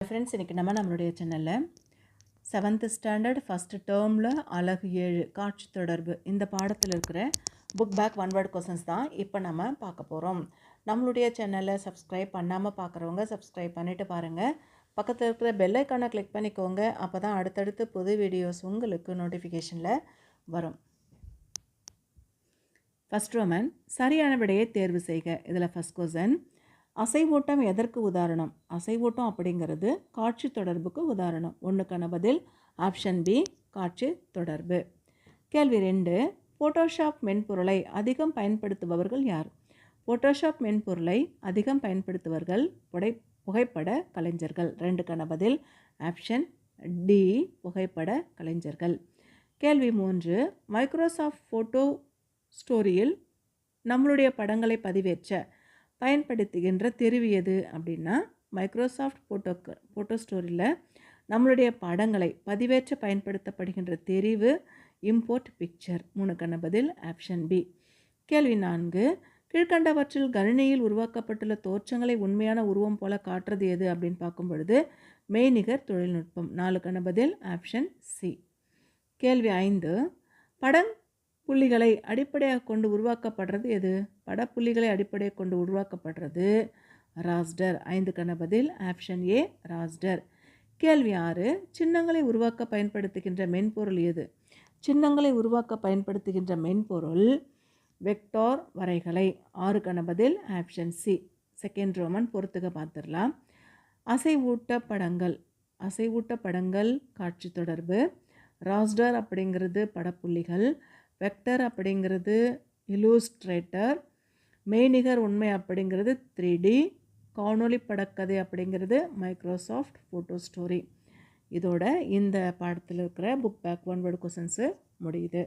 Friends இன்றைக்கி நம்ம நம்மளுடைய சேனலில் செவன்த்து ஸ்டாண்டர்ட் ஃபஸ்ட்டு டேர்மில் அழகு ஏழு காட்சி தொடர்பு இந்த பாடத்தில் இருக்கிற book back one word questions தான் இப்போ நம்ம பார்க்க போகிறோம் நம்மளுடைய சேனலை சப்ஸ்கிரைப் பண்ணாமல் பார்க்குறவங்க சப்ஸ்கிரைப் பண்ணிவிட்டு பாருங்கள் பக்கத்தில் இருக்கிற பெல்லைக்கானை கிளிக் பண்ணிக்கோங்க. அப்போ தான் அடுத்தடுத்து புது வீடியோஸ் உங்களுக்கு நோட்டிஃபிகேஷனில் வரும். ஃபஸ்ட் ரோமன் சரியான விடையை தேர்வு செய்க. இதில் ஃபஸ்ட் கொஸ்டின் அசைவூட்டம் எதற்கு உதாரணம்? அசைவூட்டம் அப்படிங்கிறது காட்சி தொடர்புக்கு உதாரணம். ஒன்றுக்கான பதில் ஆப்ஷன் பி காட்சி தொடர்பு. கேள்வி ரெண்டு ஃபோட்டோஷாப் மென்பொருளை அதிகம் பயன்படுத்துபவர்கள் யார்? ஃபோட்டோஷாப் மென்பொருளை அதிகம் பயன்படுத்துவர்கள் புடை புகைப்பட கலைஞர்கள். ரெண்டுக்கான பதில் ஆப்ஷன் டி புகைப்பட கலைஞர்கள். கேள்வி மூன்று மைக்ரோசாஃப்ட் ஃபோட்டோ ஸ்டோரியில் நம்மளுடைய படங்களை பதிவேற்ற பயன்படுத்துகின்ற தெரிவு எது அப்படின்னா மைக்ரோசாஃப்ட் ஃபோட்டோ ஃபோட்டோ ஸ்டோரியில் நம்மளுடைய படங்களை பதிவேற்ற பயன்படுத்தப்படுகின்ற தெரிவு இம்போர்ட் பிக்சர் மூணுக்கான பதில் ஆப்ஷன் பி கேள்வி நான்கு கீழ்கண்டவற்றில் கணினியில் உருவாக்கப்பட்டுள்ள தோற்றங்களை உண்மையான உருவம் போல காட்டுறது எது அப்படின்னு பார்க்கும் பொழுது மெய்நிகர் தொழில்நுட்பம். நாலுக்கான பதில் ஆப்ஷன் சி கேள்வி ஐந்து படம் புள்ளிகளை அடிப்படையாக கொண்டு உருவாக்கப்படுறது எது? படப்புள்ளிகளை அடிப்படையாக கொண்டு உருவாக்கப்படுறது ராஸ்டர். ஐந்துக்கான பதில். Option A raster. கேள்வி ஆறு சின்னங்களை உருவாக்க பயன்படுத்துகின்ற மென்பொருள் எது? சின்னங்களை உருவாக்க பயன்படுத்துகின்ற மென்பொருள் வெக்டார் வரைகலை. ஆறுக்கான பதில். ஆப்ஷன் சி செகண்ட் ரோமன் பொறுத்துக்க பார்த்துடலாம். அசைவூட்ட படங்கள் அசைவூட்ட படங்கள் காட்சி தொடர்பு. ராஸ்டர் அப்படிங்கிறது படப்புள்ளிகள். வெக்டர் அப்படிங்கிறது இலூஸ்ட்ரேட்டர் மெய்நிகர் உண்மை அப்படிங்கிறது த்ரீ டி காணொலி படக்கதை அப்படிங்கிறது மைக்ரோசாஃப்ட் ஃபோட்டோ ஸ்டோரி இதோட இந்த பாடத்தில் இருக்கிற book back one word questions முடியுது.